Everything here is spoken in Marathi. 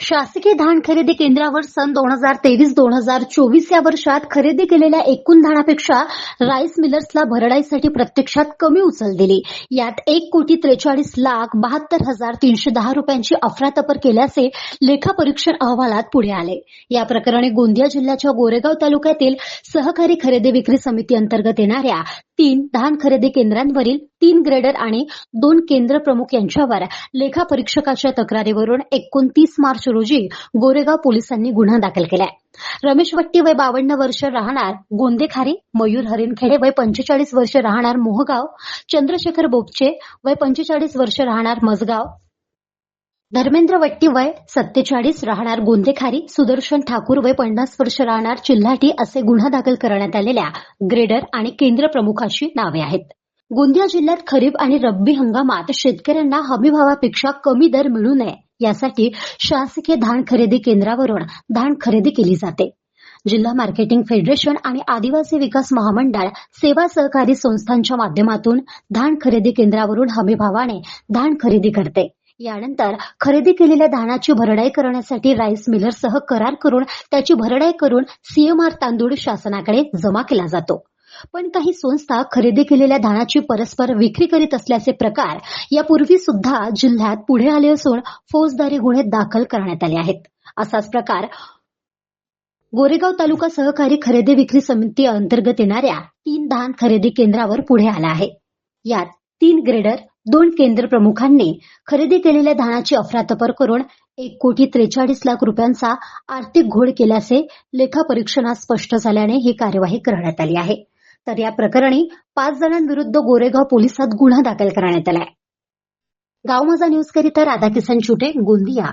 शासकीय धान खरेदी केंद्रावर सन दोन हजार तेवीस दोन हजार चोवीस या वर्षात खरेदी केलेल्या एकूण धानापेक्षा राईस मिलर्सला भरडाईसाठी प्रत्यक्षात कमी उचल दिली. यात एक कोटी त्रेचाळीस लाख बहात्तर हजार तीनशे दहा रुपयांची अफरातफर केल्याचे लेखापरीक्षण अहवालात पुढे आले. या प्रकरणी गोंदिया जिल्ह्याच्या गोरेगाव तालुक्यातील सहकारी खरेदी विक्री समिती अंतर्गत येणाऱ्या तीन धान खरेदी केंद्रांवरील तीन ग्रेडर आणि दोन केंद्र प्रमुख यांच्यावर लेखापरीक्षकाच्या तक्रारीवरून एकोणतीस मार्च रोजी गोरेगाव पोलिसांनी गुन्हा दाखल केलाय. रमेश वट्टी वय बावन्न वर्ष राहणार गोंदेखारी मयूर हरिणखेडे वय पंचेचाळीस वर्ष राहणार मोहगाव चंद्रशेखर बोपचे वय पंचेचाळीस वर्ष राहणार मजगाव धर्मेंद्र वट्टी वय सत्तेचाळीस राहणार गोंदेखारी सुदर्शन ठाकूर वय पन्नास वर्ष राहणार चिल्हाटी असे गुन्हा दाखल करण्यात आलेल्या ग्रेडर आणि केंद्र प्रमुखाची नावे आहेत. गोंदिया जिल्ह्यात खरीप आणि रब्बी हंगामात शेतकऱ्यांना हमीभावापेक्षा कमी दर मिळू नये यासाठी शासकीय धान खरेदी केंद्रावरून धान खरेदी केली जाते. जिल्हा मार्केटिंग फेडरेशन आणि आदिवासी विकास महामंडळ सेवा सहकारी संस्थांच्या माध्यमातून धान खरेदी केंद्रावरून हमीभावाने धान खरेदी करते. यानंतर खरेदी केलेल्या धानाची भरडाई करण्यासाठी राईस मिलरसह करार करून त्याची भरडाई करून सीएमआर तांदूळ शासनाकडे जमा केला जातो. पण काही संस्था खरेदी केलेल्या धानाची परस्पर विक्री करीत असल्याचे प्रकार यापूर्वी सुद्धा जिल्ह्यात पुढे आले असून फौजदारी गुन्हे दाखल करण्यात आले आहेत. असाच प्रकार गोरेगाव तालुका सहकारी खरेदी विक्री समिती अंतर्गत येणाऱ्या तीन धान खरेदी केंद्रावर पुढे आला आहे. यात तीन ग्रेडर दोन केंद्र प्रमुखांनी खरेदी केलेल्या धानाची अफरातफर करून एक कोटी त्रेचाळीस लाख रुपयांचा आर्थिक घोळ केल्याचे लेखापरीक्षणात स्पष्ट झाल्याने ही कार्यवाही करण्यात आली आहे. तर या प्रकरणी पाच जणांविरुद्ध गोरेगाव पोलिसात गुन्हा दाखल करण्यात आलाय. गाव माझा न्यूज करिता राधाकिसन छुटे गोंदिया.